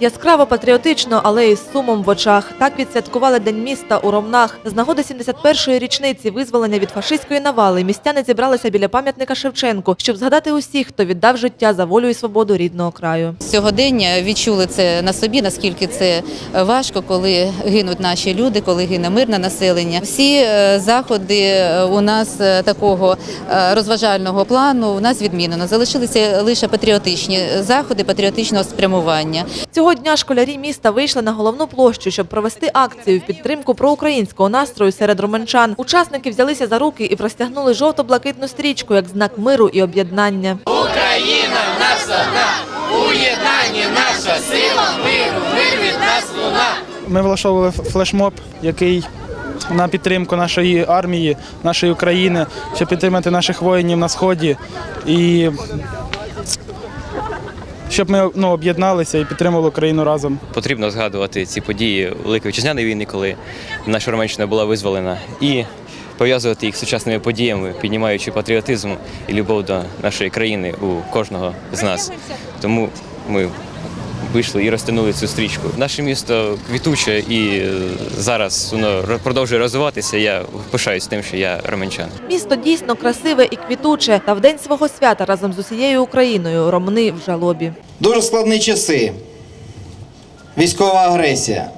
Яскраво патріотично, але із сумом в очах. Так відсвяткували День міста у Ромнах. З нагоди 71-ї річниці визволення від фашистської навали містяни зібралися біля пам'ятника Шевченку, щоб згадати усіх, хто віддав життя за волю і свободу рідного краю. Сьогодення відчули це на собі, наскільки це важко, коли гинуть наші люди, коли гине мирне населення. Всі е, заходи е, у нас е, такого розважального плану у нас відмінено. Залишилися лише патріотичні заходи, патріотичного спрямування. Цього дня школярі міста вийшли на головну площу, щоб провести акцію в підтримку проукраїнського настрою серед романчан. Учасники взялися за руки і простягнули жовто-блакитну стрічку як знак миру і об'єднання. Україна наша одна, у єднанні наша сила миру, мир від нас луна. Ми влаштовували флешмоб, який на підтримку нашої армії, нашої України, щоб підтримати наших воїнів на сході і щоб ми ну, об'єдналися і підтримували Україну разом. Потрібно згадувати ці події Великої Вітчизняної війни, коли наша Романщина була визволена, і пов'язувати їх з сучасними подіями, піднімаючи патріотизм і любов до нашої країни у кожного з нас. Тому ми вийшли і розтягнули цю стрічку. Наше місто квітуче і е, зараз воно продовжує розвиватися. Я пишаюсь тим, що я романчан. Місто дійсно красиве і квітуче. Та в день свого свята разом з усією Україною ромни в жалобі. Дуже складні часи. Військова агресія.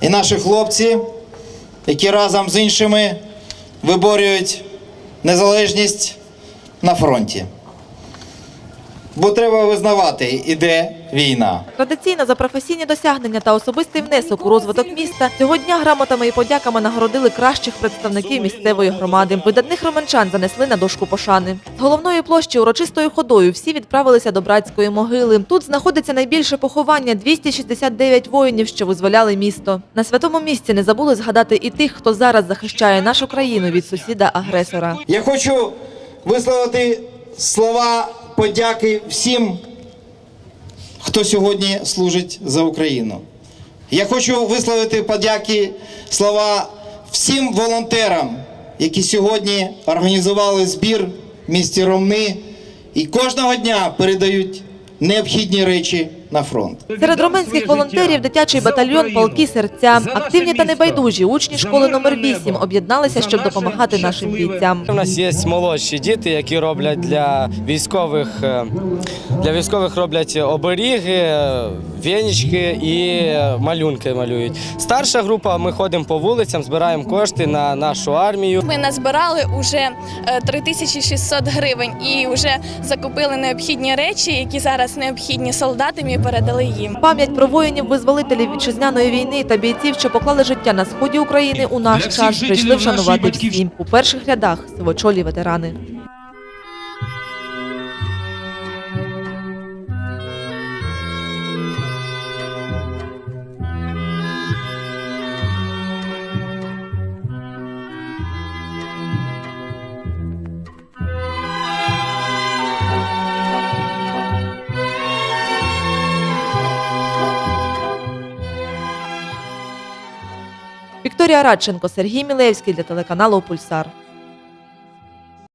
І наші хлопці, які разом з іншими виборюють незалежність на фронті. Бо треба визнавати, іде війна. Традиційно за професійні досягнення та особистий внесок у розвиток міста цього дня грамотами і подяками нагородили кращих представників місцевої громади. Видатних романчан занесли на дошку пошани. З головної площі урочистою ходою всі відправилися до братської могили. Тут знаходиться найбільше поховання 269 воїнів, що визволяли місто. На святому місці не забули згадати і тих, хто зараз захищає нашу країну від сусіда-агресора. Я хочу висловити слова подяки всім, хто сьогодні служить за Україну. Я хочу висловити подяки слова всім волонтерам, які сьогодні організували збір в місті Ромни і кожного дня передають необхідні речі на фронт. Серед роменських волонтерів дитячий батальйон «Полки серця. Активні та небайдужі учні школи номер 8 об'єдналися, щоб допомагати нашим бійцям. У нас є молодші діти, які роблять для військових е, для військових роблять оберіги, вінічки і малюнки малюють. Старша група, ми ходимо по вулицям, збираємо кошти на нашу армію. Ми назбирали уже е, 3600 гривень і вже закупили необхідні речі, які зараз необхідні солдатам і передали їм. Пам'ять про воїнів-визволителів вітчизняної війни та бійців, що поклали життя на сході України у наш час, прийшли вшанувати всім. У перших рядах сивочолі ветерани. Вікторія Радченко, Сергій Мілевський для телеканалу Пульсар.